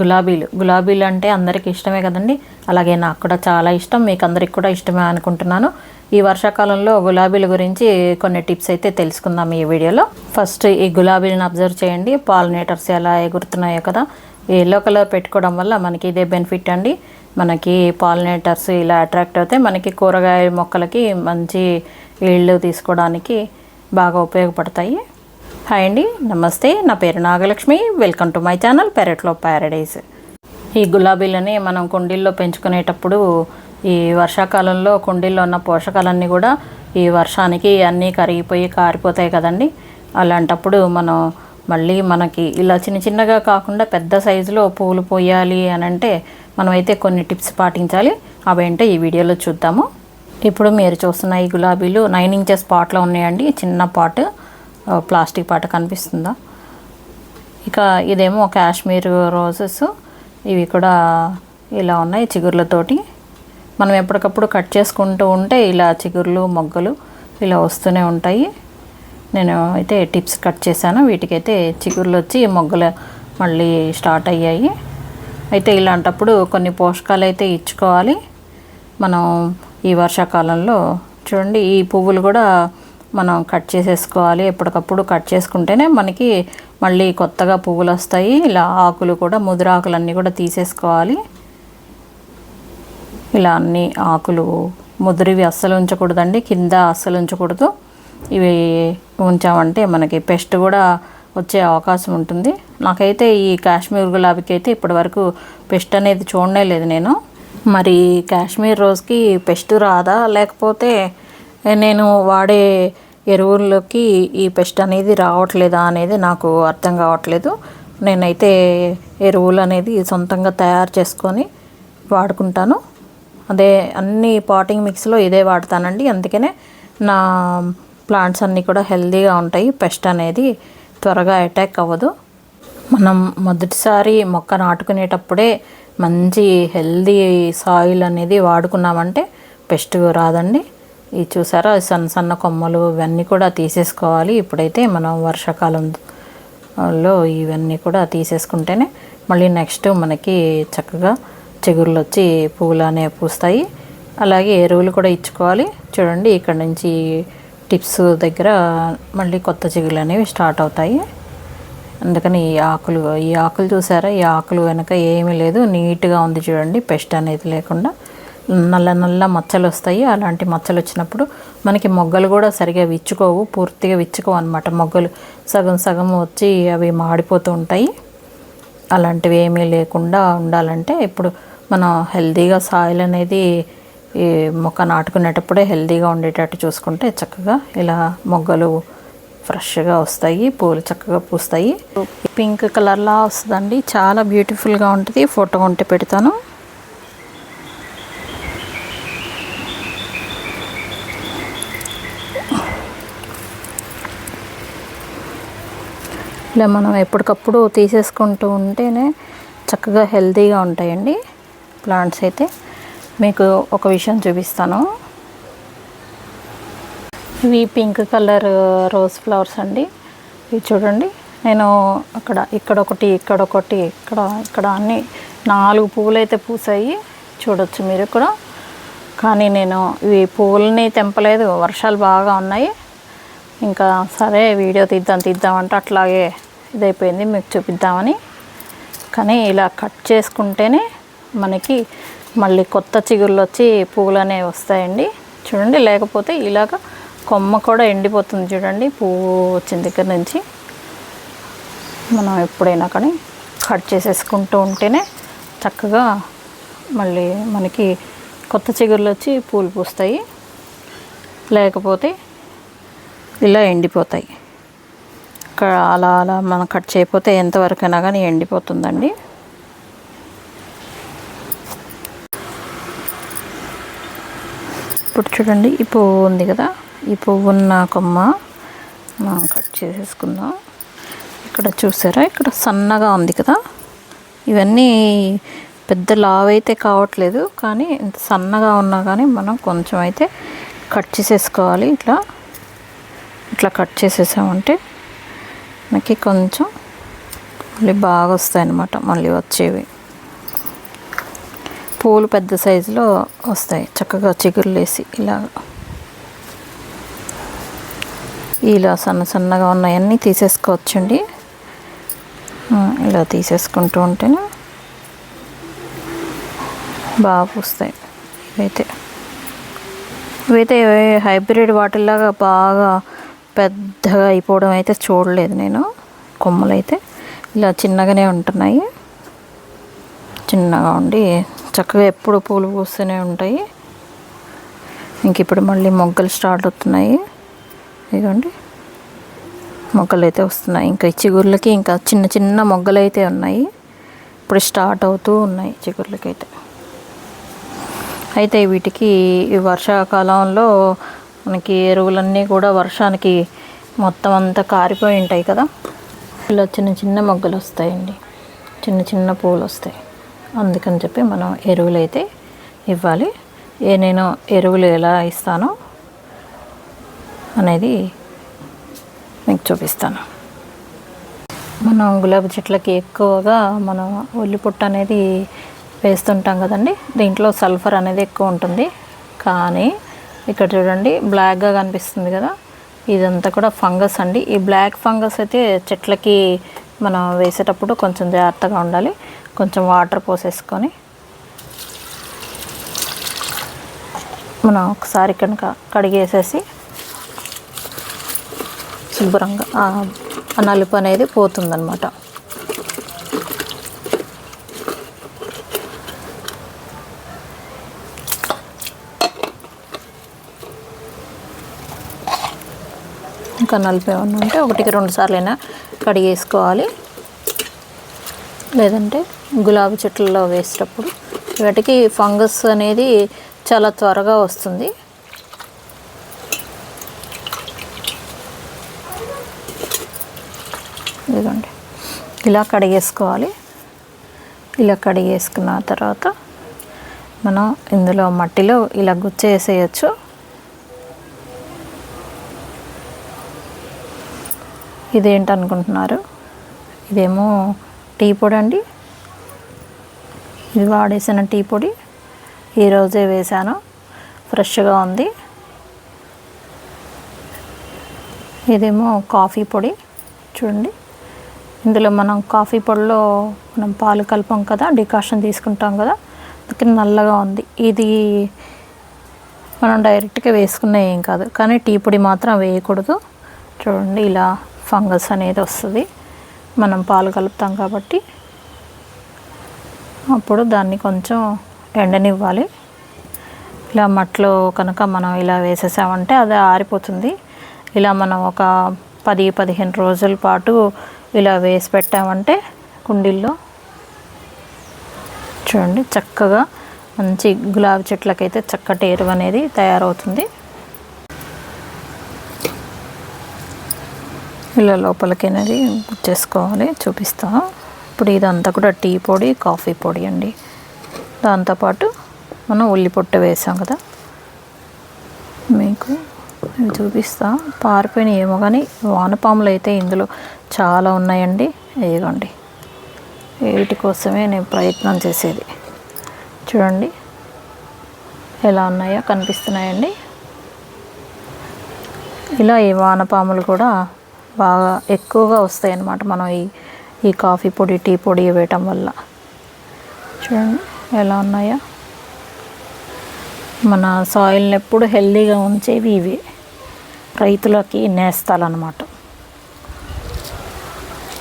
గులాబీలు. గులాబీలు అంటే అందరికీ ఇష్టమే కదండి. అలాగే నాకు కూడా చాలా ఇష్టం. మీకు అందరికి కూడా ఇష్టమే అనుకుంటున్నాను. ఈ వర్షాకాలంలో గులాబీల గురించి కొన్ని టిప్స్ అయితే తెలుసుకుందాం ఈ వీడియోలో. ఫస్ట్ ఈ గులాబీలను అబ్జర్వ్ చేయండి. పాలినేటర్స్ ఎలా ఎగురుతున్నాయో కదా. ఎల్లో కలర్ పెట్టుకోవడం వల్ల మనకి ఇదే బెనిఫిట్ అండి. మనకి పాలినేటర్స్ ఇలా అట్రాక్ట్ అవుతే మనకి కూరగాయ మొక్కలకి మంచి ఇళ్ళు తీసుకోవడానికి బాగా ఉపయోగపడతాయి. హాయ్ అండి నమస్తే. నా పేరు Nagalakshmi. Welcome to my channel పెరట్లో ప్యారడైజ్ ఈ గులాబీలని మనం కుండీల్లో పెంచుకునేటప్పుడు ఈ వర్షాకాలంలో కుండీల్లో ఉన్న పోషకాలన్నీ కూడా ఈ వర్షానికి అన్నీ కరిగిపోయి కారిపోతాయి కదండి. అలాంటప్పుడు మనం మళ్ళీ మనకి ఇలా చిన్న చిన్నగా కాకుండా పెద్ద సైజులో పూలు పోయాలి అని అంటే మనమైతే కొన్ని టిప్స్ పాటించాలి. అవేంటో ఈ వీడియోలో చూద్దాము. ఇప్పుడు మీరు చూస్తున్న ఈ గులాబీలు నైన్ ఇంచెస్ పాట్లో ఉన్నాయండి. చిన్న పాటు. ప్లాస్టిక్ పాట కనిపిస్తుందా? ఇక ఇదేమో కాశ్మీర్ రోజెస్. ఇవి కూడా ఇలా ఉన్నాయి చిగుర్లతోటి. మనం ఎప్పటికప్పుడు కట్ చేసుకుంటూ ఉంటే ఇలా చిగుర్లు మొగ్గలు ఇలా వస్తూనే ఉంటాయి. నేను అయితే టిప్స్ కట్ చేశాను. వీటికైతే చిగుర్లు వచ్చి మొగ్గలు మళ్ళీ స్టార్ట్ అయ్యాయి. అయితే ఇలాంటప్పుడు కొన్ని పోషకాలు అయితే ఇచ్చుకోవాలి. మనం ఈ వర్షాకాలంలో చూడండి ఈ పువ్వులు కూడా మనం కట్ చేసేసుకోవాలి. ఎప్పటికప్పుడు కట్ చేసుకుంటేనే మనకి మళ్ళీ కొత్తగా పువ్వులు వస్తాయి. ఇలా ఆకులు కూడా ముదురాకులన్నీ కూడా తీసేసుకోవాలి. ఇలా అన్ని ఆకులు ముదిరివి అస్సలు ఉంచకూడదండి. కింద అస్సలు ఉంచకూడదు. ఇవి ఉంచామంటే మనకి పెస్ట్ కూడా వచ్చే అవకాశం ఉంటుంది. నాకైతే ఈ కాశ్మీర్ గులాబీకి అయితే ఇప్పటివరకు పెస్ట్ అనేది చూడనే లేదు నేను. మరి కాశ్మీర్ రోజుకి పెస్ట్ రాదా? లేకపోతే నేను వాడే ఎరువుల్లోకి ఈ పెస్ట్ అనేది రావట్లేదా అనేది నాకు అర్థం కావట్లేదు. నేనైతే ఎరువులు అనేది సొంతంగా తయారు చేసుకొని వాడుకుంటాను. అదే అన్ని పాటింగ్ మిక్స్లో ఇదే వాడతానండి. అందుకనే నా ప్లాంట్స్ అన్నీ కూడా హెల్తీగా ఉంటాయి. పెస్ట్ అనేది త్వరగా అటాక్ అవ్వదు. మనం మొదటిసారి మొక్క నాటుకునేటప్పుడే మంచి హెల్దీ సాయిల్ అనేది వాడుకున్నామంటే పెస్ట్ రాదండి. ఇది చూసారా సన్న సన్న కొమ్మలు ఇవన్నీ కూడా తీసేసుకోవాలి. ఇప్పుడైతే మనం వర్షాకాలంలో ఇవన్నీ కూడా తీసేసుకుంటేనే మళ్ళీ నెక్స్ట్ మనకి చక్కగా చిగుర్లు వచ్చి పువ్వులు అనేవి పూస్తాయి. అలాగే ఎరువులు కూడా ఇచ్చుకోవాలి. చూడండి ఇక్కడ నుంచి టిప్స్ దగ్గర మళ్ళీ కొత్త చిగుళ్ళు అనేవి స్టార్ట్ అవుతాయి. అందుకని ఈ ఆకులు ఈ ఆకులు చూసారా? ఈ ఆకులు వెనక ఏమీ లేదు. నీట్గా ఉంది చూడండి పెస్ట్ అనేది లేకుండా. నల్ల నల్ల మచ్చలు వస్తాయి. అలాంటి మచ్చలు వచ్చినప్పుడు మనకి మొగ్గలు కూడా సరిగా విచ్చుకోవు. పూర్తిగా విచ్చుకోవు అనమాట మొగ్గలు. సగం సగం వచ్చి అవి మాడిపోతూ ఉంటాయి. అలాంటివి ఏమీ లేకుండా ఉండాలంటే ఇప్పుడు మనం హెల్తీగా సాయిల్ అనేది ఈ మొక్క నాటుకునేటప్పుడే హెల్దీగా ఉండేటట్టు చూసుకుంటే చక్కగా ఇలా మొగ్గలు ఫ్రెష్గా వస్తాయి. పూలు చక్కగా పూస్తాయి. పింక్ కలర్లా వస్తుందండి. చాలా బ్యూటిఫుల్గా ఉంటుంది. ఫోటో ఉంటే పెడతాను. ఇలా మనం ఎప్పటికప్పుడు తీసేసుకుంటూ ఉంటేనే చక్కగా హెల్తీగా ఉంటాయండి ప్లాంట్స్ అయితే. మీకు ఒక విషయం చూపిస్తాను. ఇవి పింక్ కలర్ రోజ్ ఫ్లవర్స్ అండి. ఇవి చూడండి. నేను అక్కడ ఇక్కడ ఒకటి ఇక్కడ ఒకటి ఇక్కడ ఇక్కడ అన్ని నాలుగు పువ్వులు అయితే పూసాయి. చూడొచ్చు మీరు కూడా కానీ నేను ఇవి పువ్వులని తెంపలేదు. వర్షాలు బాగా ఉన్నాయి. ఇంకా సరే వీడియో తీద్దాం తీద్దాం అంటే అట్లాగే ఇదైపోయింది మీకు చూపిద్దామని. కానీ ఇలా కట్ చేసుకుంటేనే మనకి మళ్ళీ కొత్త చిగుళ్ళు వచ్చి పువ్వులు అనేవి వస్తాయండి. చూడండి లేకపోతే ఇలాగ కొమ్మ కూడా ఎండిపోతుంది చూడండి పువ్వు వచ్చిన దగ్గర నుంచి. మనం ఎప్పుడైనా కానీ కట్ చేసేసుకుంటూ ఉంటేనే చక్కగా మళ్ళీ మనకి కొత్త చిగుళ్ళు వచ్చి పూలు పూస్తాయి. లేకపోతే ఇలా ఎండిపోతాయి. అలా అలా మనం కట్ చేయకపోతే ఎంతవరకైనా కానీ ఎండిపోతుందండి. ఇప్పుడు చూడండి ఈ పువ్వు ఉంది కదా ఈ పువ్వు ఉన్న కొమ్మ మనం కట్ చేసేసుకుందాం. ఇక్కడ చూసారా ఇక్కడ సన్నగా ఉంది కదా. ఇవన్నీ పెద్ద లావ్ అయితే కావట్లేదు కానీ ఇంత సన్నగా ఉన్నా కానీ మనం కొంచెం అయితే కట్ చేసేసుకోవాలి. ఇట్లా ఇట్లా కట్ చేసేసామంటే మనకి కొంచెం మళ్ళీ బాగా వస్తాయి అన్నమాట మళ్ళీ వచ్చేవి. పూలు పెద్ద సైజులో వస్తాయి చక్కగా చిగురులేసి ఇలా ఇలా సన్న సన్నగా ఉన్నాయన్నీ తీసేసుకోవచ్చండి. ఇలా తీసేసుకుంటూ ఉంటేనే బాగా పూస్తాయి. ఇవైతే. ఇవైతే హైబ్రిడ్ వాటిల్లాగా బాగా పెద్దగా అయిపోవడం అయితే చూడలేదు నేను కొమ్మలు అయితే ఇలా చిన్నగానే ఉంటున్నాయి. చిన్నగా ఉండి చక్కగా ఎప్పుడు పూలు పూస్తూనే ఉంటాయి. ఇంక ఇప్పుడు మళ్ళీ మొగ్గలు స్టార్ట్ అవుతున్నాయి. ఇదిగోండి. మొగ్గలు అయితే వస్తున్నాయి. ఇంకా ఈ చిగుర్లకి ఇంకా చిన్న చిన్న మొగ్గలు అయితే ఉన్నాయి. ఇప్పుడు స్టార్ట్ అవుతూ ఉన్నాయి చిగుర్లకి అయితే అయితే వీటికి వర్షాకాలంలో మనకి ఎరువులన్నీ కూడా వర్షానికి మొత్తం అంతా కారిపోయి ఉంటాయి కదా. ఇలా చిన్న చిన్న మొగ్గలు వస్తాయండి. చిన్న చిన్న పూలు వస్తాయి. అందుకని చెప్పి మనం ఎరువులు అయితే ఇవ్వాలి. ఏ నేను ఎరువులు ఎలా ఇస్తానో అనేది మీకు చూపిస్తాను. మనం గులాబీ చెట్లకి ఎక్కువగా మనం ఉల్లిపుట్ట అనేది వేస్తుంటాం కదండి. దీంట్లో సల్ఫర్ అనేది ఎక్కువ ఉంటుంది. కానీ ఇక్కడ చూడండి బ్లాక్గా కనిపిస్తుంది కదా. ఇదంతా కూడా ఫంగస్ అండి. ఈ బ్లాక్ ఫంగస్ అయితే చెట్లకి మనం వేసేటప్పుడు కొంచెం జాగ్రత్తగా ఉండాలి. కొంచెం వాటర్ పోసేసుకొని మనం ఒకసారి కనుక కడిగేసేసి శుభ్రంగా ఆ నలుపు అనేది పోతుందన్నమాట. ఇంకా నలుపు ఏమన్నా ఉంటే ఒకటికి రెండు సార్లు అయినా కడిగేసుకోవాలి. లేదంటే గులాబీ చెట్లలో వేసేటప్పుడు వాటికి ఫంగస్ అనేది చాలా త్వరగా వస్తుంది. ఇదిగోండి. ఇలా కడిగేసుకోవాలి. ఇలా కడిగేసుకున్న తర్వాత మనం ఇందులో మట్టిలో ఇలా గుచ్చేసేయచ్చు. ఇదేంటి అనుకుంటున్నారు ఇదేమో టీ పొడి అండి ఇది వాడేసిన టీ పొడి. ఈరోజే వేశాను. ఫ్రెష్గా ఉంది. ఇదేమో కాఫీ పొడి. చూడండి. ఇందులో మనం కాఫీ పొడిలో మనం పాలు కలపం కదా డికాషన్ తీసుకుంటాం కదా అందుకని నల్లగా ఉంది. ఇది మనం డైరెక్ట్గా వేసుకున్న ఏం కాదు. కానీ టీ పొడి మాత్రం వేయకూడదు. చూడండి ఇలా ఫంగస్ అనేది వస్తుంది. మనం పాలు కలుపుతాం కాబట్టి అప్పుడు దాన్ని కొంచెం ఎండనివ్వాలి. ఇలా మట్లో కనుక మనం ఇలా వేసేసామంటే అది ఆరిపోతుంది. ఇలా మనం ఒక పది పదిహేను రోజుల పాటు ఇలా వేసి పెట్టామంటే కుండీల్లో చూడండి చక్కగా మంచి గులాబీ చెట్లకైతే చక్కటి ఎరువు అనేది తయారవుతుంది. ఇలా లోపలికి అనేది చేసుకోవాలి చూపిస్తా. ఇప్పుడు ఇదంతా కూడా టీ పొడి కాఫీ పొడి అండి. దాంతోపాటు మనం ఉల్లి పొట్టు వేసాం కదా. మీకు చూపిస్తా. పారిపోయిన ఏమో కానీ వానపాములు అయితే ఇందులో చాలా ఉన్నాయండి. వేయగండి వీటి కోసమే నేను ప్రయత్నం చేసేది. చూడండి. ఎలా ఉన్నాయో కనిపిస్తున్నాయండి. ఇలా ఈ వానపాములు కూడా బాగా ఎక్కువగా వస్తాయి అన్నమాట మనం ఈ ఈ కాఫీ పొడి టీ పొడి వేయటం వల్ల. చూడండి ఎలా ఉన్నాయో. మన సాయిల్ని ఎప్పుడు హెల్దీగా ఉంచేవి ఇవి. రైతులకి నేస్తాలన్నమాట.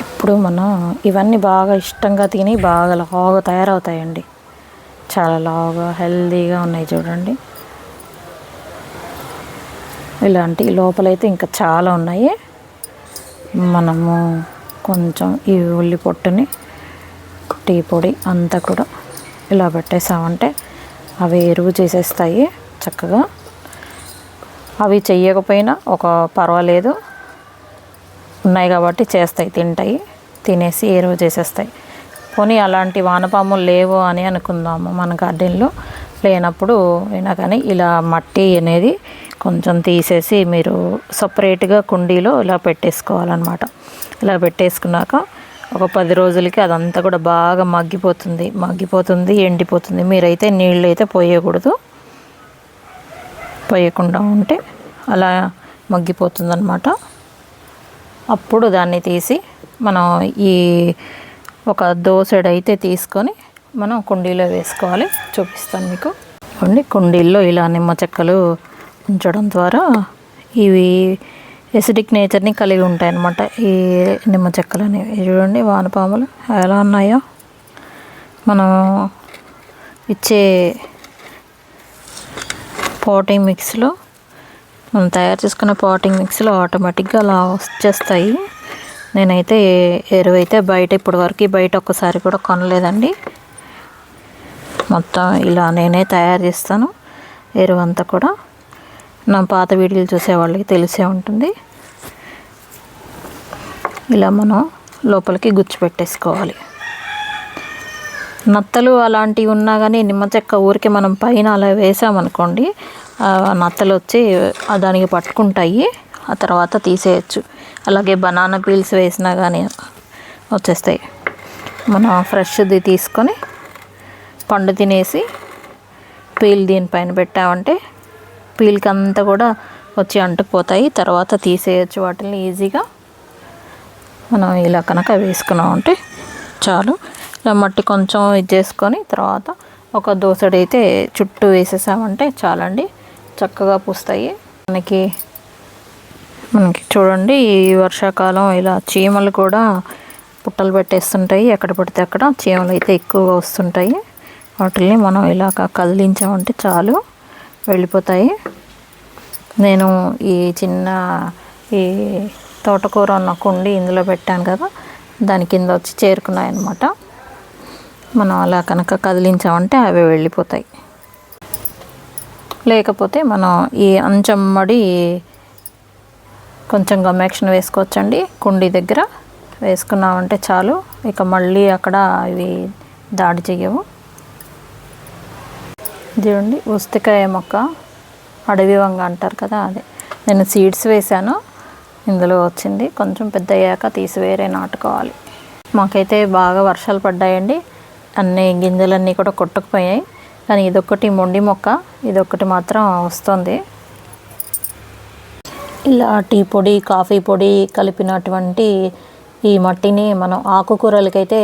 ఇప్పుడు మనం ఇవన్నీ బాగా ఇష్టంగా తిని బాగా లాగా తయారవుతాయండి. చాలా లావుగా హెల్దీగా ఉన్నాయి చూడండి. ఇలాంటి లోపలైతే ఇంకా చాలా ఉన్నాయి. మనము కొంచెం ఈ ఉల్లి పొట్టుని టీ పొడి అంతా కూడా ఇలా పెట్టేసామంటే అవి ఎరువు చేసేస్తాయి చక్కగా. అవి చెయ్యకపోయినా ఒక పర్వాలేదు. ఉన్నాయి కాబట్టి చేస్తాయి తింటాయి తినేసి ఎరువు చేసేస్తాయి. పోనీ అలాంటి వానపాములు లేవు అని అనుకుందాము మన గార్డెన్లో లేనప్పుడు అయినా కానీ ఇలా మట్టి అనేది కొంచెం తీసేసి మీరు సపరేట్గా కుండీలో ఇలా పెట్టేసుకోవాలన్నమాట. ఇలా పెట్టేసుకున్నాక ఒక పది రోజులకి అదంతా కూడా బాగా మగ్గిపోతుంది. మగ్గిపోతుంది ఎండిపోతుంది. మీరైతే నీళ్ళు అయితే పోయకూడదు. పోయకుండా ఉంటే అలా మగ్గిపోతుంది అనమాట అప్పుడు దాన్ని తీసి మనం ఈ ఒక దోసెడు అయితే తీసుకొని మనం కుండీలో వేసుకోవాలి. చూపిస్తాను మీకు. ఇవ్వండి కుండీల్లో ఇలా నిమ్మ చెక్కలు ఉంచడం ద్వారా ఇవి ఎసిడిక్ నేచర్ని కలిగి ఉంటాయి అన్నమాట ఈ నిమ్మ చెక్కలు అనేవి చూడండి వానపాములు ఎలా ఉన్నాయో. మనం ఇచ్చే పాటింగ్ మిక్స్లో మనం తయారు చేసుకున్న పాటింగ్ మిక్స్లో ఆటోమేటిక్గా అలా వచ్చేస్తాయి. నేనైతే ఎరువైతే బయట ఇప్పటి వరకు బయట ఒక్కసారి కూడా కొనలేదండి. మొత్తం ఇలా నేనే తయారు చేస్తాను ఎరువంతా కూడా. నా పాత వీడియోలు చూసే వాళ్ళకి తెలిసే ఉంటుంది. ఇలా మనం లోపలికి గుచ్చి పెట్టేసుకోవాలి. నత్తలు అలాంటివి ఉన్నా కానీ నిమ్మ చెక్క ఊరికి మనం పైన అలా వేసామనుకోండి నత్తలు వచ్చి దానికి పట్టుకుంటాయి ఆ తర్వాత తీసేయచ్చు. అలాగే బనానా పీల్స్ వేసినా కానీ వచ్చేస్తాయి. మనం ఫ్రెష్ది తీసుకొని పండు తినేసి పీల్ దీనిపైన పెట్టామంటే పీల్కి అంతా కూడా వచ్చి అంటుకుపోతాయి. తర్వాత తీసేయచ్చు వాటిని ఈజీగా. మనం ఇలా కనుక వేసుకున్నామంటే చాలు. ఇలా మట్టి కొంచెం ఇది చేసుకొని తర్వాత ఒక దోసడైతే చుట్టూ వేసేసామంటే చాలండి. చక్కగా పూస్తాయి. మనకి మనకి చూడండి ఈ వర్షాకాలం ఇలా చీమలు కూడా పుట్టలు పెట్టేస్తుంటాయి. ఎక్కడ పడితే అక్కడ చీమలు అయితే ఎక్కువగా వస్తుంటాయి. వాటిని మనం ఇలా కదిలించామంటే చాలు. వెళ్ళిపోతాయి. నేను ఈ చిన్న ఈ తోటకూర ఉన్న కుండి ఇందులో పెట్టాను కదా దాని కింద వచ్చి చేరుకున్నాయి అన్నమాట మనం అలా కనుక కదిలించామంటే అవి వెళ్ళిపోతాయి. లేకపోతే మనం ఈ అంచమ్మడి కొంచెం గమ్యాక్షన్ వేసుకోవచ్చండి. కుండీ దగ్గర వేసుకున్నామంటే చాలు. ఇక మళ్ళీ అక్కడ ఇవి దాడి చెయ్యవు. చూడండి ఉస్తికాయ మొక్క అడవి వంగ అంటారు కదా అదే. నేను సీడ్స్ వేశాను ఇందులో వచ్చింది. కొంచెం పెద్ద అయ్యాక తీసి వేరే నాటుకోవాలి. మాకైతే బాగా వర్షాలు పడ్డాయండి. అన్ని గింజలన్నీ కూడా కొట్టుకుపోయాయి. కానీ ఇదొక్కటి మొండి మొక్క ఇదొక్కటి మాత్రం వస్తుంది. ఇలా టీ పొడి కాఫీ పొడి కలిపినటువంటి ఈ మట్టిని మనం ఆకుకూరలకైతే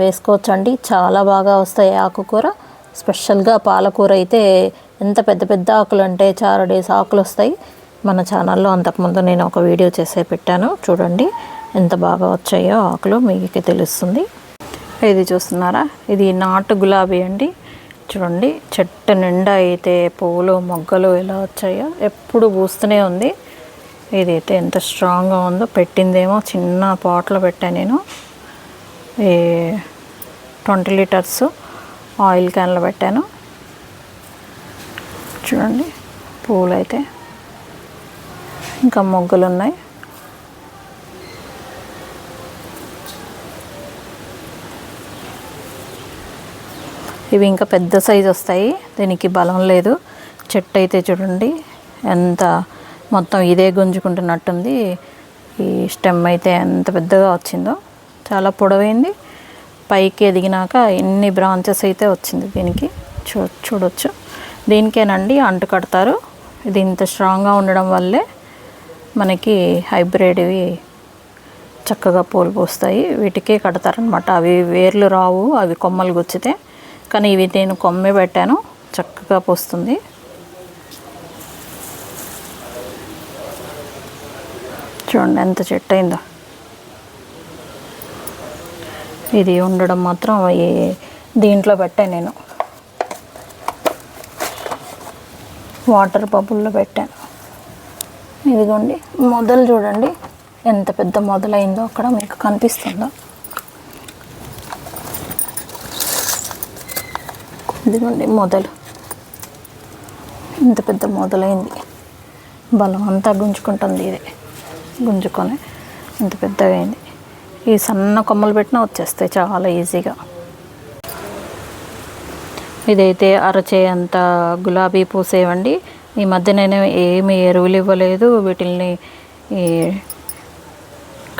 వేసుకోవచ్చండి. చాలా బాగా వస్తాయి ఆకుకూర. స్పెషల్గా పాలకూర అయితే ఎంత పెద్ద పెద్ద ఆకులు అంటే డేస్ ఆకులు వస్తాయి మన ఛానల్లో అంతకుముందు నేను ఒక వీడియో చేసే పెట్టాను. చూడండి ఎంత బాగా వచ్చాయో ఆకులు మీకు తెలుస్తుంది. ఇది చూస్తున్నారా? ఇది నాటు గులాబీ అండి. చూడండి చెట్టు నిండా అయితే పువ్వులు మొగ్గలు ఎలా వచ్చాయో ఎప్పుడు పూస్తూనే ఉంది. ఇదైతే ఎంత స్ట్రాంగ్గా ఉందో పెట్టిందేమో చిన్న పాట్లో పెట్టాను నేను. ఈ ట్వంటీ లీటర్స్ ఆయిల్ క్యాన్లో పెట్టాను. చూడండి పూలు అయితే ఇంకా మొగ్గలు ఉన్నాయి ఇవి ఇంకా పెద్ద సైజు వస్తాయి దీనికి బలం లేదు. చెట్టు అయితే చూడండి ఎంత మొత్తం ఇదే గుంజుకుంటున్నట్టుంది. ఈ స్టెమ్ అయితే ఎంత పెద్దగా వచ్చిందో. చాలా పొడవైంది. పైకి ఎదిగినాక ఎన్ని బ్రాంచెస్ అయితే వచ్చింది దీనికి? చూ చూడొచ్చు. దీనికేనండి అంటు కడతారు. ఇది ఇంత స్ట్రాంగ్గా ఉండడం వల్లే మనకి హైబ్రిడ్వి చక్కగా పూలు పూస్తాయి. వీటికే కడతారనమాట అవి వేర్లు రావు అవి కొమ్మలు గుచ్చితే. కానీ ఇవి నేను కొమ్మే పెట్టాను. చక్కగా పూస్తుంది. చూడండి ఎంత చెట్టు అయిందో. ఇది ఉండడం మాత్రం ఈ దీంట్లో పెట్టాను నేను. వాటర్ పప్పుల్లో పెట్టాను ఇదిగోండి మొదలు చూడండి. ఎంత పెద్ద మొదలైందో అక్కడ మీకు కనిపిస్తుందో? ఇదిగోండి మొదలు. ఇంత పెద్ద మొదలైంది. బలం అంతా గుంజుకుంటుంది ఇది. గుంజుకొని ఇంత పెద్దగా అయింది. ఈ సన్న కొమ్మలు పెట్టినా వచ్చేస్తాయి చాలా ఈజీగా. ఇదైతే అరచే అంత గులాబీ పూసేవండి. ఈ మధ్య నేను ఏమి ఎరువులు ఇవ్వలేదు. వీటిల్ని ఈ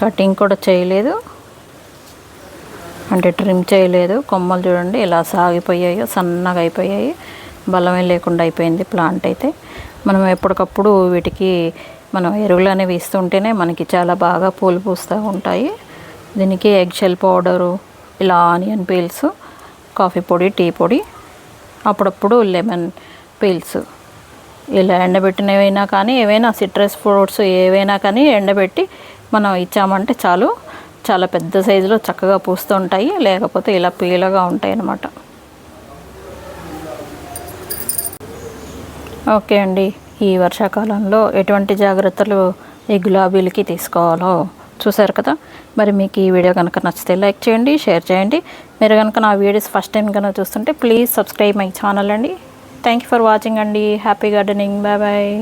కటింగ్ కూడా చేయలేదు. అంటే ట్రిమ్ చేయలేదు. కొమ్మలు చూడండి ఇలా సాగిపోయాయో సన్నగా అయిపోయాయి. బలమే లేకుండా అయిపోయింది ప్లాంట్ అయితే. మనం ఎప్పటికప్పుడు వీటికి మనం ఎరువులు అనేవి ఇస్తుంటేనే మనకి చాలా బాగా పూలు పూస్తూ ఉంటాయి. దీనికి ఎగ్ షెల్ పౌడరు ఇలా ఆనియన్ పీల్స్ కాఫీ పొడి టీ పొడి అప్పుడప్పుడు లెమన్ పీల్స్. ఇలా ఎండబెట్టినవైనా కానీ ఏవైనా సిట్రస్ ఫ్రూట్స్ ఏవైనా కానీ ఎండబెట్టి మనం ఇచ్చామంటే చాలు. చాలా పెద్ద సైజులో చక్కగా పూస్తూ ఉంటాయి లేకపోతే ఇలా పీలగా ఉంటాయి అన్నమాట ఓకే అండి. ఈ వర్షాకాలంలో ఎటువంటి జాగ్రత్తలు ఈ గులాబీలకి తీసుకోవాలో చూసారు కదా? మరి మీకు ఈ వీడియో కనుక నచ్చితే లైక్ చేయండి షేర్ చేయండి. మీరు కనుక నా వీడియోస్ ఫస్ట్ టైం కనుక చూస్తుంటే ప్లీజ్ సబ్స్క్రైబ్ మై ఛానల్ అండి. థ్యాంక్ యూ ఫర్ వాచింగ్ అండి. Happy gardening bye bye